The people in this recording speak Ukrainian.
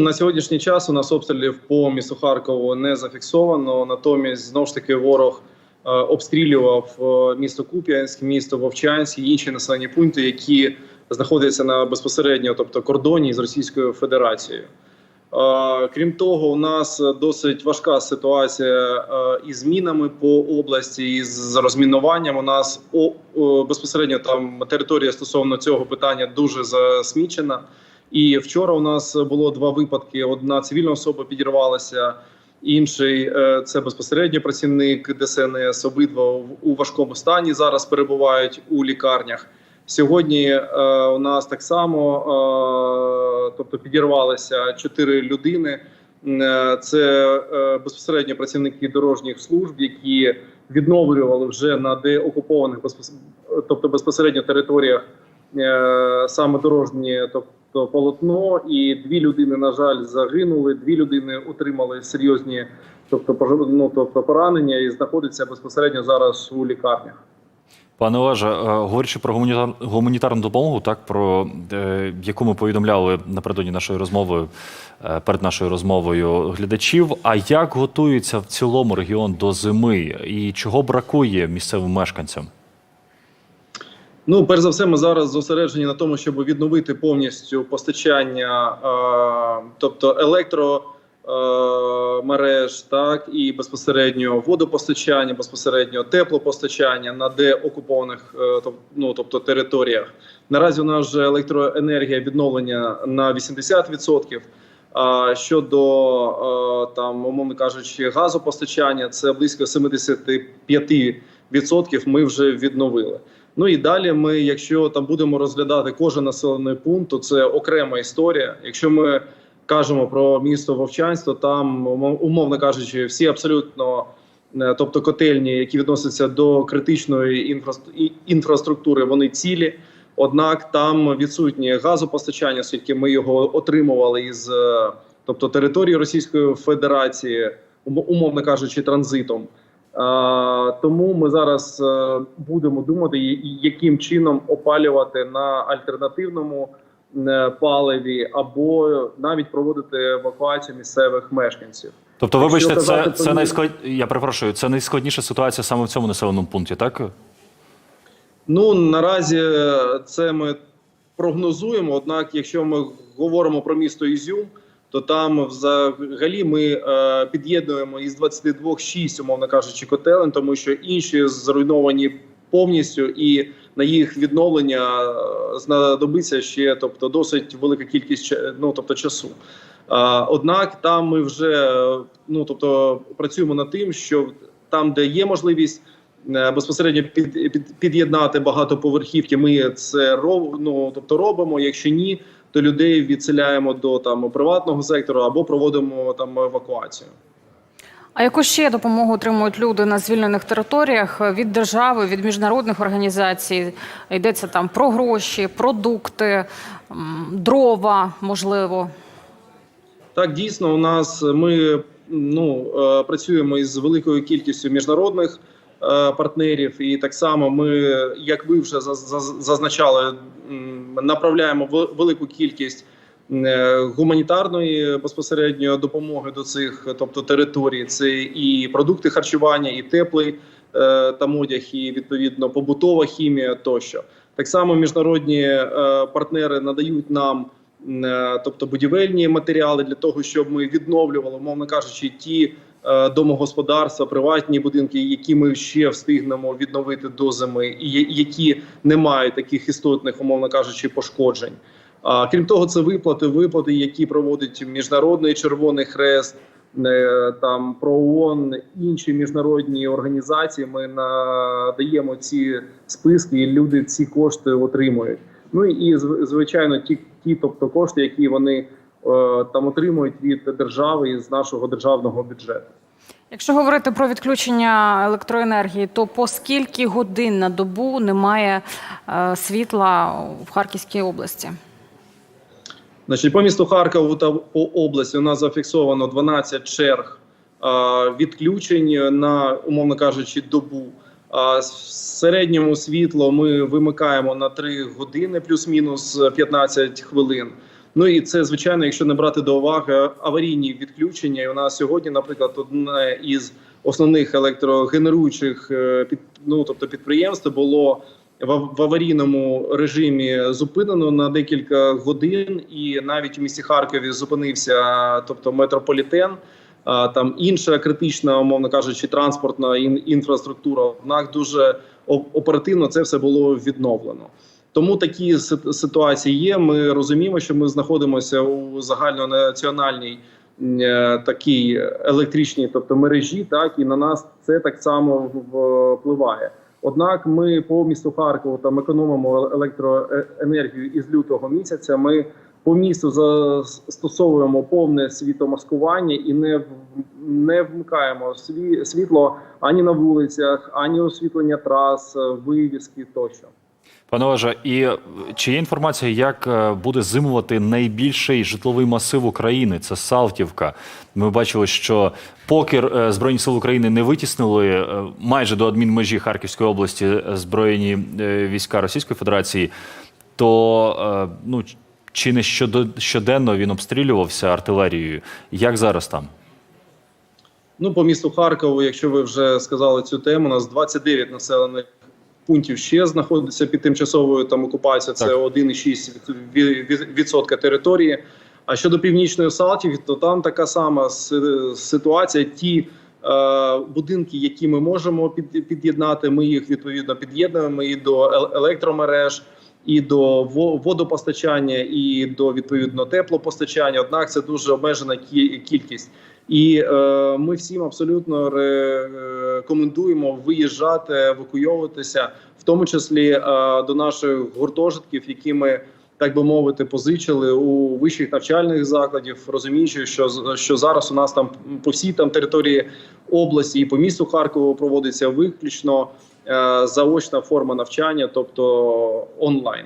На сьогоднішній час у нас обстрілів по місту Харкову не зафіксовано. Натомість, знову ж таки, ворог е, обстрілював е, місто Куп'янськ, місто Вовчанськ і інші населені пункти, які знаходяться на безпосередньо, тобто кордоні з Російською Федерацією. Е, Крім того, у нас досить важка ситуація із мінами по області, із розмінуванням. У нас безпосередньо там територія стосовно цього питання дуже засмічена. І вчора у нас було два випадки: одна цивільна особа підірвалася, інший е, це безпосередньо працівник ДСНС. Обидва у важкому стані зараз перебувають у лікарнях. Сьогодні е, у нас так само, е, тобто підірвалися чотири людини. Це безпосередньо працівники дорожніх служб, які відновлювали вже на деокупованих тобто безпосередньо територіях саме дорожні, тобто полотно, і дві людини, на жаль, загинули. Дві людини отримали серйозні, тобто ну, тобто поранення, і знаходяться безпосередньо зараз у лікарнях. Пане Олеже, е, говорячи про гуманітар... гуманітарну допомогу, так про е, яку ми повідомляли напередодні нашої розмови е, перед нашою розмовою глядачів. А як готується в цілому регіон до зими і чого бракує місцевим мешканцям? Ну, перш за все, ми зараз зосереджені на тому, щоб відновити повністю постачання, е, тобто електро. е, так і безпосередньо водопостачання, безпосередньо теплопостачання на деокупованих е, ну, тобто територіях. Наразі у нас вже електроенергія відновлення на 80%. А щодо е, там, умовно кажучи, газопостачання, це близько 75% ми вже відновили. Ну і далі ми, якщо там будемо розглядати кожен населений пункт, то це окрема історія. Якщо ми кажемо про місто Вовчанськ, то там умов- умовно кажучи, всі абсолютно, е, тобто котельні, які відносяться до критичної інфраструк- інфраструктури, вони цілі. Однак там відсутнє газопостачання, оскільки ми його отримували із е, тобто території Російської Федерації, умо- умовно кажучи, транзитом. А, тому ми зараз е, будемо думати, яким чином опалювати на альтернативному е, паливі, або навіть проводити евакуацію місцевих мешканців. Тобто, Якщо вибачте, це, казати це найсклад... я перепрошую, це найскладніша ситуація саме в цьому населеному пункті, так? Ну наразі е, це ми прогнозуємо. Однак, якщо ми говоримо про місто Ізюм, то там взагалі ми е, під'єднуємо із 22 6, умовно кажучи, котелень, тому що інші зруйновані повністю, і на їх відновлення е, знадобиться ще, тобто досить велика кількість ну, тобто часу. А, однак там ми вже е, ну тобто працюємо над тим, що там, де є можливість е, безпосередньо під, під'єднати багатоповерхівки, ми це роб, ну, тобто робимо. Якщо ні, то людей відселяємо до там приватного сектору або проводимо там евакуацію. А яку ще допомогу отримують люди на звільнених територіях від держави, від міжнародних організацій? Йдеться там про гроші, продукти, дрова, можливо. Так, дійсно, у нас ми ну е, працюємо із великою кількістю міжнародних партнерів, і так само ми, як ви вже заз- заз- зазначали, направляємо велику кількість е, гуманітарної безпосередньо допомоги до цих, тобто територій. Це і продукти харчування, і теплий е, там одяг, і відповідно побутова хімія тощо. Так само міжнародні е, партнери надають нам е, тобто будівельні матеріали для того, щоб ми відновлювали, умовно кажучи, ті е, домогосподарства, приватні будинки, які ми ще встигнемо відновити до зими, і які не мають таких істотних, умовно кажучи, пошкоджень. А крім того, це виплати, виплати, які проводить міжнародний Червоний Хрест. е, Там про ООН, інші міжнародні організації. Ми надаємо ці списки, і люди ці кошти отримують. Ну і звичайно, ті, ті тобто кошти, які вони е, там отримують від держави і з нашого державного бюджету. Якщо говорити про відключення електроенергії, то по скільки годин на добу немає е, світла в Харківській області? Значить, по місту Харкову та по області у нас зафіксовано 12 черг е, відключень на, умовно кажучи, добу. В середньому світло ми вимикаємо на 3 години плюс-мінус 15 хвилин. Ну і це звичайно, якщо не брати до уваги аварійні відключення. І у нас сьогодні, наприклад, одне із основних електрогенеруючих е, ну, тобто підприємств було в аварійному режимі зупинено на декілька годин, і навіть у місті Харкові зупинився, тобто метрополітен. Там інша критична, умовно кажучи, транспортна ін- інфраструктура. Однак дуже оперативно це все було відновлено. Тому такі ситуації є. Ми розуміємо, що ми знаходимося у загальнонаціональній е, такій електричній, тобто мережі, так і на нас це так само впливає. Однак ми по місту Харкову там економимо електроенергію із лютого місяця. Ми по місту застосовуємо повне світомаскування і не не вмикаємо сві- світло ані на вулицях, ані освітлення трас, вивіски тощо. Пане Олеже, і е, чи є інформація, як е, буде зимувати найбільший житловий масив України? Це Салтівка. Ми бачили, що поки е, Збройні сили України не витіснили е, майже до адмінмежі Харківської області е, збройні е, війська Російської Федерації, то е, ну чи не щодо щоденно він обстрілювався артилерією? Як зараз там? Ну, по місту Харкову, якщо ви вже сказали цю тему, у нас 29 населених пунктів ще знаходиться під тимчасовою там окупацією. Це Так. 1,6% від- від- відсотка території. А щодо північної Салтівки, то там така сама ситуація. Ті е, будинки, які ми можемо під, під'єднати, ми їх відповідно під'єднуємо і до електромереж. І до водопостачання, і до відповідно теплопостачання. Однак це дуже обмежена кі- кількість. І е, ми всім абсолютно рекомендуємо виїжджати, евакуйовуватися, в тому числі е, до наших гуртожитків, які ми так би мовити позичили у вищих навчальних закладів, розуміючи, що що зараз у нас там по всій там території області і по місту Харкову проводиться виключно е, заочна форма навчання, тобто онлайн.